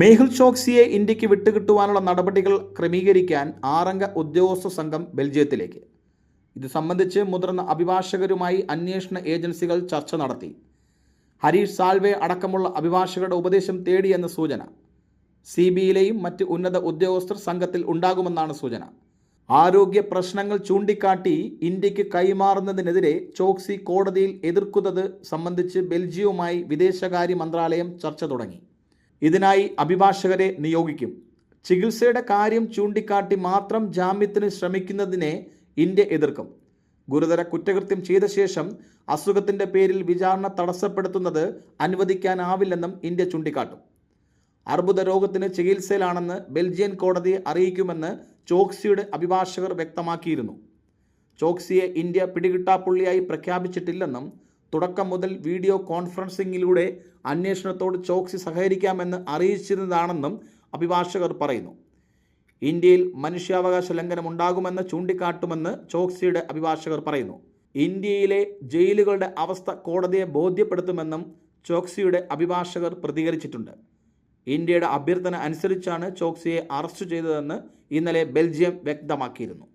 മേഹുൽ ചോക്സിയെ ഇന്ത്യയ്ക്ക് വിട്ടുകിട്ടുവാനുള്ള നടപടികൾ ക്രമീകരിക്കാൻ ആറംഗ ഉദ്യോഗസ്ഥ സംഘം ബെൽജിയത്തിലേക്ക്. ഇത് സംബന്ധിച്ച് മുതിർന്ന അഭിഭാഷകരുമായി അന്വേഷണ ഏജൻസികൾ ചർച്ച നടത്തി. ഹരീഷ് സാൽവെ അടക്കമുള്ള അഭിഭാഷകരുടെ ഉപദേശം തേടിയെന്ന സൂചന. സി ബിയിലെയും മറ്റ് ഉന്നത ഉദ്യോഗസ്ഥർ സംഘത്തിൽ ഉണ്ടാകുമെന്നാണ് സൂചന. ആരോഗ്യ പ്രശ്നങ്ങൾ ചൂണ്ടിക്കാട്ടി ഇന്ത്യയ്ക്ക് കൈമാറുന്നതിനെതിരെ ചോക്സി കോടതിയിൽ എതിർക്കുന്നത് സംബന്ധിച്ച് ബെൽജിയവുമായി വിദേശകാര്യ മന്ത്രാലയം ചർച്ച തുടങ്ങി. ഇതിനായി അഭിഭാഷകരെ നിയോഗിക്കും. ചികിത്സയുടെ കാര്യം ചൂണ്ടിക്കാട്ടി മാത്രം ജാമ്യത്തിന് ശ്രമിക്കുന്നതിനെ ഇന്ത്യ എതിർക്കും. ഗുരുതര കുറ്റകൃത്യം ചെയ്ത ശേഷം അസുഖത്തിന്റെ പേരിൽ വിചാരണ തടസ്സപ്പെടുത്തുന്നത് അനുവദിക്കാനാവില്ലെന്നും ഇന്ത്യ ചൂണ്ടിക്കാട്ടും. അർബുദ രോഗത്തിന് ചികിത്സയിലാണെന്ന് ബെൽജിയൻ കോടതിയെ അറിയിക്കുമെന്ന് ചോക്സിയുടെ അഭിഭാഷകർ വ്യക്തമാക്കിയിരുന്നു. ചോക്സിയെ ഇന്ത്യ പിടികിട്ടാപ്പുള്ളിയായി പ്രഖ്യാപിച്ചിട്ടില്ലെന്നും തുടക്കം മുതൽ വീഡിയോ കോൺഫറൻസിങ്ങിലൂടെ അന്വേഷണത്തോട് ചോക്സി സഹകരിക്കാമെന്ന് അറിയിച്ചിരുന്നതാണെന്നും അഭിഭാഷകർ പറയുന്നു. ഇന്ത്യയിൽ മനുഷ്യാവകാശ ലംഘനം ഉണ്ടാകുമെന്ന് ചൂണ്ടിക്കാട്ടുമെന്ന് ചോക്സിയുടെ അഭിഭാഷകർ പറയുന്നു. ഇന്ത്യയിലെ ജയിലുകളുടെ അവസ്ഥ കോടതിയെ ബോധ്യപ്പെടുത്തുമെന്നും ചോക്സിയുടെ അഭിഭാഷകർ പ്രതികരിച്ചിട്ടുണ്ട്. ഇന്ത്യയുടെ അഭ്യർത്ഥന അനുസരിച്ചാണ് ചോക്സിയെ അറസ്റ്റ് ചെയ്തതെന്ന് ഇന്നലെ ബെൽജിയം വ്യക്തമാക്കിയിരുന്നു.